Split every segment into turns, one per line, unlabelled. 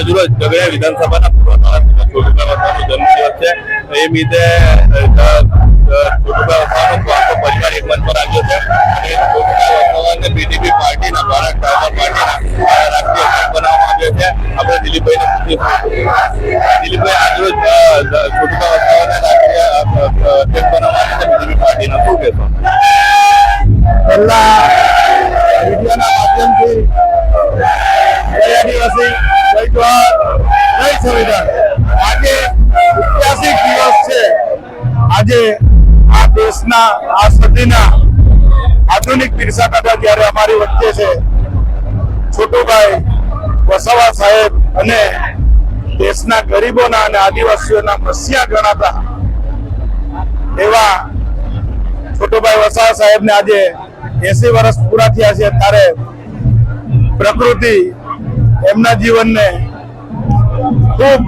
આજરોજ ઝઘડિયા વિધાનસભાના પૂર્વ ધારાસભ્ય છોટુભાઈ વસાવાનો જન્મદિવસ છે. એ અ, છોટુભાઈ વસાવાનો આખો પરિવાર એક મંચ પર આવ્યો છે. અને છોટુભાઈ વસાવાને બીજેપી પાર્ટીના ભારત ટ્રાઇબલ પાર્ટીના રાષ્ટ્રીય અધ્યક્ષ બનાવવામાં આવ્યો છે. આપણે દિલીપભાઈને પૂછીશું. દિલીપભાઈ આજરોજ છોટુભાઈ
આ સદીના આધુનિક બિરસા દાદા જયારે અમારી વચ્ચે છે, છોટુભાઈ વસાવા સાહેબ અને દેશના ગરીબોના અને આદિવાસીઓના મસીહા ગણાતા એવા છોટુભાઈ વસાવા સાહેબને આજે એસી વર્ષ પૂરા થયા છે. ત્યારે પ્રકૃતિ એમના જીવનને ખૂબ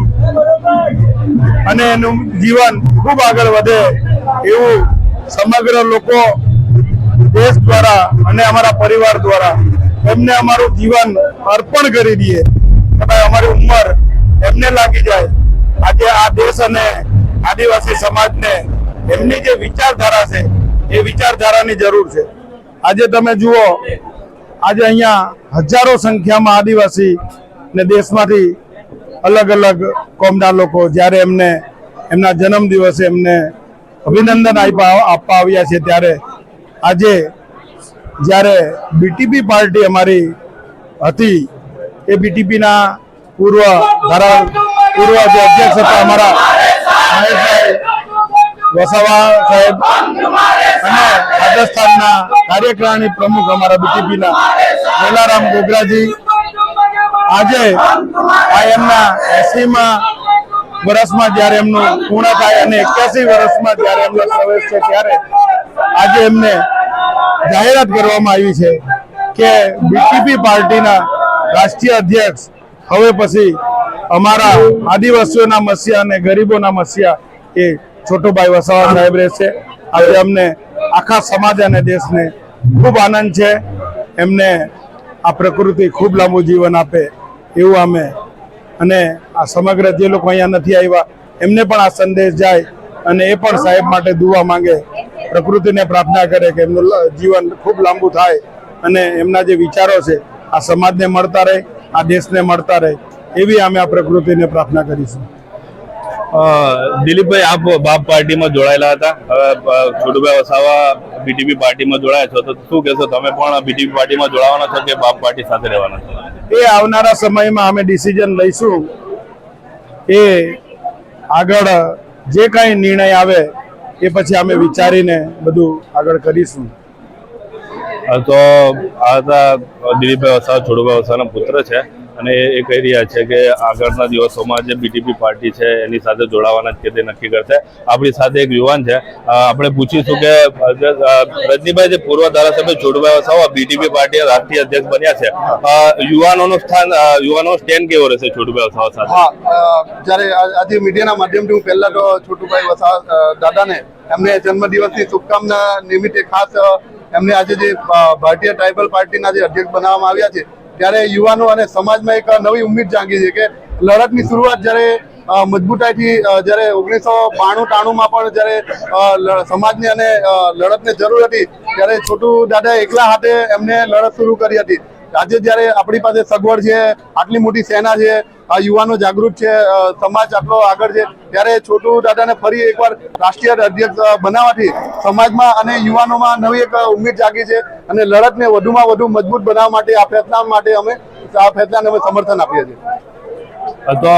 અને એનું જીવન ખૂબ આગળ વધે એવું સમગ્ર લોકો દેશ દ્વારા અને અમારા પરિવાર દ્વારા એમને અમારું જીવન અર્પણ કરી દઈએ. કે ભાઈ અમારી ઉંમર એમને લાગી જાય. આજે આ દેશ અને આદિવાસી સમાજને એમની જે વિચારધારા છે, એ વિચારધારાની જરૂર છે. આજે તમે જુઓ, આજે અહીંયા હજારો સંખ્યામાં આદિવાસી ને દેશમાંથી અલગ અલગ કોમના લોકો જ્યારે એમને એમના જન્મ દિવસે એમને અભિનંદન આપ્યા આપવા આવ્યા છે ત્યારે આજે જ્યારે બીટીપી પાર્ટી અમારી હતી, એ બીટીપીના પૂર્વ ધારા પૂર્વ જે અધ્યક્ષ હતા અમારા વસાવા સાહેબ અને રાજસ્થાનના કાર્યકારિણી પ્રમુખ અમારા બીટીપીના વેલારામ ગોગરાજી. આજે આ એમના એસીમાં વર્ષમાં જ્યારે એમનું પૂર્ણ થાય અને એક્યાસી વર્ષમાં જ્યારે એમનો પ્રવેશ છે ત્યારે આજે એમને જાહેરાત કરવામાં આવી છે કે બીટીપી પાર્ટીના રાષ્ટ્રીય અધ્યક્ષ હવે પછી અમારા આદિવાસીઓના મસીહા અને ગરીબોના મસીહા એ છોટુભાઈ વસાવા સાહેબ રહેશે. આજે અમને આખા સમાજ અને દેશને ખૂબ આનંદ છે. એમને આ પ્રકૃતિ ખૂબ લાંબુ જીવન આપે એવું અમે અને આ સમગ્ર જે લોકો અહીંયા નથી આવ્યા, એમને પણ આ સંદેશ જાય અને એ પણ સાહેબ માટે દુવા માંગે, પ્રકૃતિને પ્રાર્થના કરે કે એમનું જીવન ખૂબ લાંબુ થાય અને એમના જે વિચારો છે, આ સમાજને મળતા રહે, આ દેશને મળતા રહે, એવી અમે આ પ્રકૃતિને પ્રાર્થના કરીશું.
દિલીપભાઈ આપ બાપ પાર્ટીમાં જોડાયેલા હતા. છોટુભાઈ વસાવા બીટીપી પાર્ટીમાં જોડાયા છો. તો શું કહેશો તમે પણ બીટીપી પાર્ટીમાં જોડાવાના છો કે બાપ પાર્ટી સાથે રહેવાના છો?
એ આવનારા સમયમાં અમે ડિસિઝન લઈશું એ આગળ જે કાંઈ નિર્ણય આવે એ પછી અમે વિચારીને બધું આગળ કરીશું.
તો આ હતા દિલીપભાઈ વસાવા છોટુભાઈ વસાવાના પુત્ર છે. અને એ કહી રહ્યા છે કે આગળના દિવસોમાં જે બીટીપી પાર્ટી છે, એની સાથે જોડાવાના જ કે તે નક્કી કરશે. આપણી સાથે એક યુવાન છે. આપણે પૂછીશું કે રજનીભાઈ જે પૂર્વ ધારાસભ્ય છોટુભાઈ વસાવા બીટીપી પાર્ટીના રાષ્ટ્રીય અધ્યક્ષ બન્યા છે. યુવાનોનું સ્થાન યુવાનો સ્ટેન્ડ કેવો રહેશે છોટુભાઈ વસાવા સાથે?
જ્યારે આજે મીડિયાના માધ્યમથી હું પહેલા તો છોટુભાઈ વસાવા દાદાને એમને જન્મદિવસની શુભકામના નિમિત્તે ખાસ એમને આજે જે ભારતીય ટ્રાઇબલ પાર્ટીના જે અધ્યક્ષ બનાવવામાં આવ્યા છે ત્યારે યુવાનો અને સમાજમાં એક નવી ઉમેદ જાગી છે કે લડતની શરૂઆત જ્યારે મજબૂતાઈથી જ્યારે ઓગણીસો બાણું ટાણુંમાં પણ જ્યારે સમાજની અને લડતની જરૂર હતી, ત્યારે છોટુ દાદા એકલા હાથે એમને લડત શરૂ કરી હતી. આજે જ્યારે આપણી પાસે સગવડ છે, આટલી મોટી સેના છે આ યુવાનો જાગૃત છે સમાજ આટલો આગળ છે. ત્યારે છોટુ દાદાને ફરી એકવાર રાષ્ટ્રીય અધ્યક્ષ બનાવવાથી સમાજમાં અને યુવાનોમાં નવી એક ઉમેદ જાગી છે અને લડતને વધુમાં વધુ મજબૂત બનાવવા માટે, આ ફેસલા માટે અમે, આ ફેસલાને અમે સમર્થન આપીએ છીએ.
તો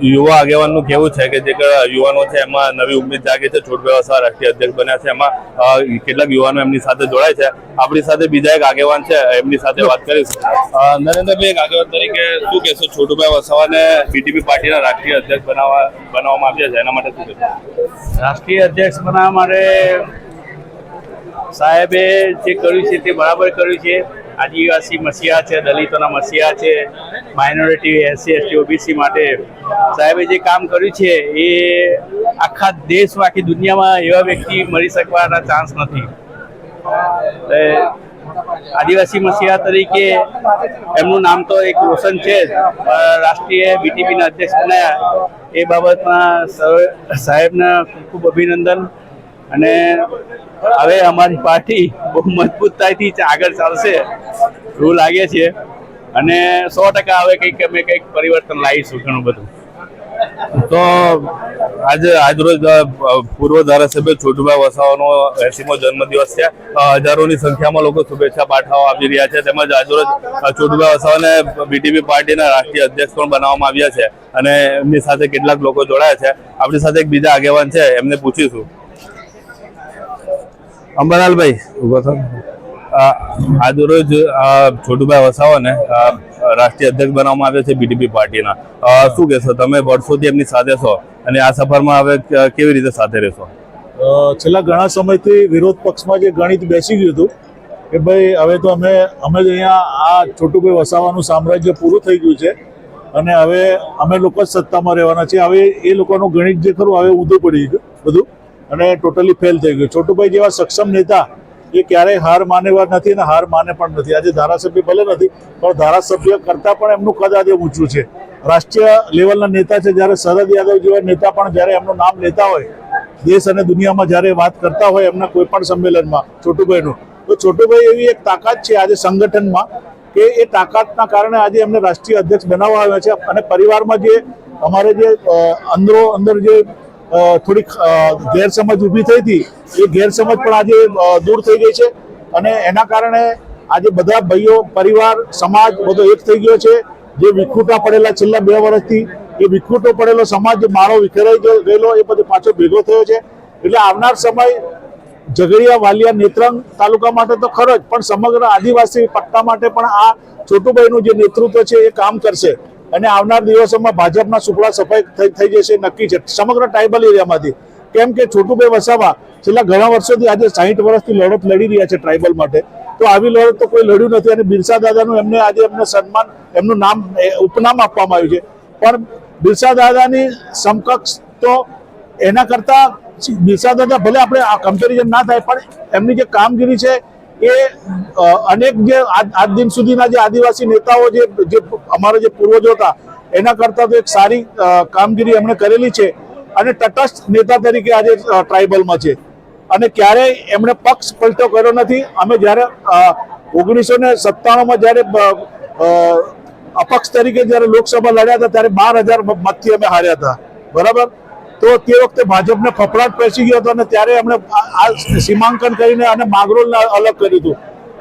યુવા આગેવાનનું કેવું છે કે જે યુવાનો છે, એમાં નવી ઉમેદ જાગી છે. છોડ વ્યવસાય રાષ્ટ્રીય અધ્યક્ષ બન્યા છે. એમાં કેટલાક યુવાનો એમની સાથે જોડાય છે. આપણી સાથે બીજા એક આગેવાન છે, એમની સાથે વાત કરીશું. નરેન્દ્રભાઈ, એક આગેવાન તરીકે શું કહેશો? છોટુભાઈ વસાવાને બીટીપી પાર્ટીના રાષ્ટ્રીય અધ્યક્ષ બનાવવા, બનાવવામાં આવ્યા છે. એના માટે શું કહેશો?
રાષ્ટ્રીય અધ્યક્ષ બનાવવા માટે સાહેબે જે કર્યું છે તે બરાબર કર્યું છે. આદિવાસી મસીહા છે, દલિતોના મસીહા છે માઇનોરિટી એસસી એસટી ઓબીસી માટે. સાહેબે જે કામ કર્યું છે, એ આખા દેશમાં આખી દુનિયામાં એવા વ્યક્તિ મળી શકવાના ચાન્સ નથી. આદિવાસી મસીહા તરીકે એમનું નામ તો એક રોશન છે રાષ્ટ્રીય બીટીપીના અધ્યક્ષ બનાયા. એ બાબતમાં સાહેબના ખૂબ ખૂબ અભિનંદન. અને હવે અમારી પાર્ટી બહુ મજબૂતતાથી આગળ ચાલશે એવું લાગે છે. અને સો ટકા હવે કંઈક અમે કંઈક પરિવર્તન લાવીશું ઘણું બધું.
તો આજે આજરોજ પૂર્વ ધારાસભ્ય છોટુભાઈ વસાવાનો એસીમો જન્મદિવસ છે. હજારોની સંખ્યામાં લોકો શુભેચ્છા પાઠવા આવી રહ્યા છે. તેમજ આજરોજ છોટુભાઈ વસાવાને બીટીપી પાર્ટીના રાષ્ટ્રીય અધ્યક્ષ પણ બનાવવામાં આવ્યા છે. અને એમની સાથે કેટલાક લોકો જોડાયા છે. આપણી સાથે એક બીજા આગેવાન છે. એમને પૂછીશું. અંબરલાલભાઈ ઊભો થો. આજ રોજ છોટુભાઈ વસાવાને રાષ્ટ્રીય અધ્યક્ષ બનાવવામાં આવ્યા છે બીડીપી પાર્ટીના. શું કહેશો તમે વર્ષોથી એમની સાથે છો અને આ સફરમાં હવે કેવી રીતે સાથે રહેશો?
છેલ્લા ઘણા સમયથી વિરોધ પક્ષમાં જે ગણિત બેસી ગયું હતું કે ભાઈ હવે તો અમે અમે જ અહીંયા આ છોટુભાઈ વસાવાનું સામ્રાજ્ય પૂરું થઈ ગયું છે અને હવે અમે લોકો જ સત્તામાં રહેવાના છીએ. હવે એ લોકોનું ગણિત જે ખરું હવે ઊંધું પડી ગયું બધું. અને ટોટલી ફેલ થઈ ગયું. છોટુભાઈ જેવા સક્ષમ નેતા એ ક્યારેય હાર માનેવા નથી અને હાર માને પણ નથી. આજે ધારાસભ્ય ભલે નથી, પણ ધારાસભ્ય કરતાં પણ એમનું કદ આજે ઊંચું છે. રાષ્ટ્રીય લેવલના નેતા છે જ્યારે શરદ યાદવ જેવા નેતા પણ જ્યારે એમનું નામ લેતા હોય, દેશ અને દુનિયામાં જ્યારે વાત કરતા હોય એમના કોઈ પણ સંમેલનમાં, છોટુભાઈનું. તો છોટુભાઈ એવી એક તાકાત છે આજે સંગઠનમાં કે એ તાકાતના કારણે આજે એમને રાષ્ટ્રીય અધ્યક્ષ બનાવવા આવ્યા છે અને પરિવારમાં જે અમારે જે અંદરો, અંદર જે થોડીક ગેરસમજ ઊભી થઈ હતી. એ ગેરસમજ પણ આજે દૂર થઈ ગઈ છે. અને એના કારણે આજે બધા ભાઈઓ, પરિવાર, સમાજ બધો એક થઈ ગયો છે. જે વિખૂટા પડેલા છેલ્લા બે વર્ષથી, એ વિખૂટો પડેલો સમાજ જે વિખેરાઈ ગયેલો, એ બધો પાછો ભેગો થયો છે. એટલે આવનાર સમય ઝઘડિયા, વાલિયા, નેત્રંગ તાલુકા માટે તો ખરો જ, પણ સમગ્ર આદિવાસી પટ્ટા માટે પણ આ છોટુભાઈનું જે નેતૃત્વ છે એ કામ કરશે. અને આવનાર દિવસોમાં ભાજપના સુપડા સફાઈ થઈ જશે નક્કી છે. સમગ્ર ટ્રાઇબલ એરિયામાંથી કેમ કે છોટુભાઈ વસાવા છેલ્લા ઘણા વર્ષોથી આજે સાહીઠ વર્ષથી લડત લડી રહ્યા છે ટ્રાઇબલ માટે. તો આવી લડત તો કોઈ લડ્યું નથી અને બિરસા દાદાનું એમને આજે એમને સન્માન, એમનું નામ ઉપનામ આપવામાં આવ્યું છે. પણ બિરસા દાદાની સમકક્ષ તો એના કરતા બિરસા દાદા ભલે આપણે આ કમ્પેરિઝન ના થાય, પણ એમની જે કામગીરી છે એ અનેક જે આજ દિન સુધીના જે આદિવાસી નેતાઓ જે જે અમારા જે પૂર્વજો હતા, એના કરતા તો એક સારી કામગીરી એમણે કરેલી છે અને તટસ્થ નેતા તરીકે આજે ટ્રાઇબલમાં છે. અને ક્યારેય એમણે પક્ષ પલટો કર્યો નથી. અમે જ્યારે ઓગણીસો ને સત્તાણુંમાં જ્યારે અપક્ષ તરીકે જ્યારે લોકસભા લડ્યા હતા, ત્યારે બાર હજાર મતથી અમે હાર્યા હતા. બરાબર? તો તે વખતે ભાજપને ફફડાટ પેસી ગયો હતો અને ત્યારે એમણે આ સીમાંકન કરીને અને માંગરોળને અલગ કર્યું હતું.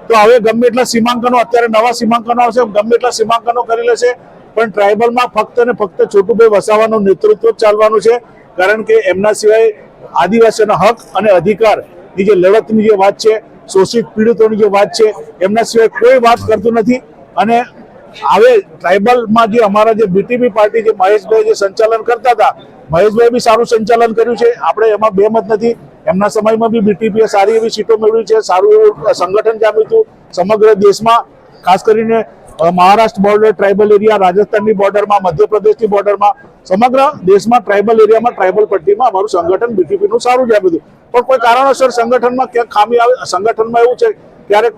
તો હવે ગમે એટલા સીમાંકનો, અત્યારે નવા સીમાંકનો આવશે, ગમે એટલા સીમાંકનો કરી લેશે, પણ ટ્રાઇબલમાં ફક્ત ને ફક્ત છોટુભાઈ વસાવાનું નેતૃત્વ જ ચાલવાનું છે, કારણ કે એમના સિવાય આદિવાસીઓના હક અને અધિકારની જે લડતની જે વાત છે, શોષિત પીડિતોની જે વાત છે, એમના સિવાય કોઈ વાત કરતું નથી. અને હવે ટ્રાઇબલમાં જે અમારા જે બીટીપી પાર્ટી, જે મહેશભાઈ જે સંચાલન કરતા હતા મહેશભાઈ બી સારું સંચાલન કર્યું છે. આપણે એમાં બેમત નથી. એમના સમયમાં બી બીટીપીએ સારી એવી સીટો મેળવી છે. સારું એવું સંગઠન જામ્યું હતું સમગ્ર દેશમાં. ખાસ કરીને મહારાષ્ટ્ર બોર્ડર ટ્રાઇબલ એરિયા રાજસ્થાનની બોર્ડરમાં મધ્યપ્રદેશની બોર્ડરમાં સમગ્ર દેશમાં ટ્રાઇબલ એરિયામાં ટ્રાઇબલ પટ્ટીમાં અમારું સંગઠન બીટીપીનું સારું જ આવ્યું હતું. પણ કોઈ કારણોસર સંગઠનમાં ક્યાંક ખામી આવે, સંગઠનમાં એવું છે, ક્યારેક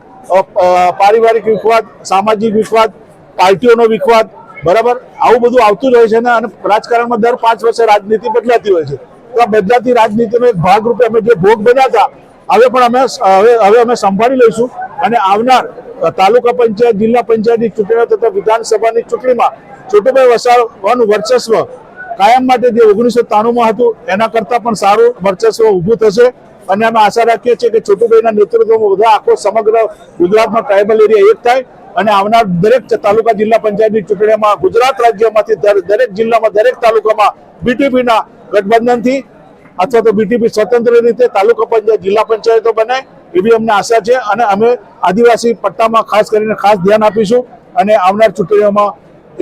પારિવારિક વિખવાદ, સામાજિક વિખવાદ, પાર્ટીઓનો વિખવાદ બરાબર? આવું બધું આવતું રહે છે ને, અને રાજકારણમાં દર પાંચ વર્ષે રાજનીતિ બદલાતી હોય છે. તો આ બદલાતી રાજનીતિનો એક ભાગરૂપે અમે જે ભોગ બન્યા હતા, હવે પણ અમે હવે હવે અમે સંભાળી લઈશું. અને આવનાર તાલુકા પંચાયત, જિલ્લા પંચાયતની ચૂંટણીઓ તથા વિધાનસભાની ચૂંટણીમાં છોટુભાઈ વસાવાનું વર્ચસ્વ કાયમ માટે જે ઓગણીસો ત્રાણુંમાં હતું, એના કરતાં પણ સારું વર્ચસ્વ ઊભું થશે. અને અમે આશા રાખીએ છીએ કે છોટુભાઈના નેતૃત્વમાં બધા આખો સમગ્ર ગુજરાતમાં ટ્રાઇબલ એરિયા એક થાય. અને આવનાર દરેક તાલુકા જિલ્લા પંચાયતની ચૂંટણીમાં ગુજરાત રાજ્યમાંથી દર- દરેક જિલ્લામાં દરેક તાલુકામાં બીટીપીના ગઠબંધનથી અથવા તો બીટીપી સ્વતંત્ર રીતે તાલુકા પંચાયત, જિલ્લા પંચાયતો બને, એવી અમને આશા છે અને અમે આદિવાસી પટ્ટામાં ખાસ કરીને ખાસ ધ્યાન આપીશું અને આવનાર ચૂંટણીઓમાં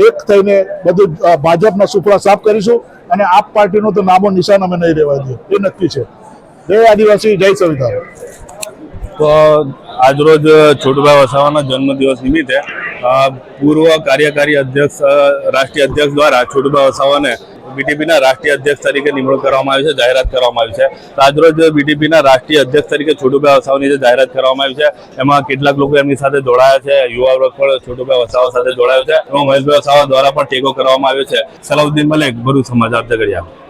એક થઈને બધું ભાજપના સુપડા સાફ કરીશું અને આપ પાર્ટીનું તો નામો નિશાન અમે નહીં રહેવા દઈએ. એ નક્કી છે. જય આદિવાસી, જય સંવિધાન.
તો આજરોજ છોટુભાઈ વસાવાના જન્મદિવસ નિમિત્તે પૂર્વ કાર્યકારી અધ્યક્ષ રાષ્ટ્રીય અધ્યક્ષ દ્વારા છોટુભાઈ વસાવાને બીટીપીના રાષ્ટ્રીય અધ્યક્ષ તરીકે નિમણૂક કરવામાં આવી છે, જાહેરાત કરવામાં આવી છે. આજરોજ બીટીપીના રાષ્ટ્રીય અધ્યક્ષ તરીકે છોટુભાઈ વસાવાની જે જાહેરાત કરવામાં આવી છે, એમાં કેટલાક લોકો એમની સાથે જોડાયા છે, યુવા વર્ગ પણ છોટુભાઈ વસાવા સાથે જોડાયો છે, એમાં મહેશભાઈ વસાવા દ્વારા પણ ટેકો કરવામાં આવ્યો છે. સલાઉદ્દીન મલેક, ભરૂચ સમાચાર ઝઘડિયા.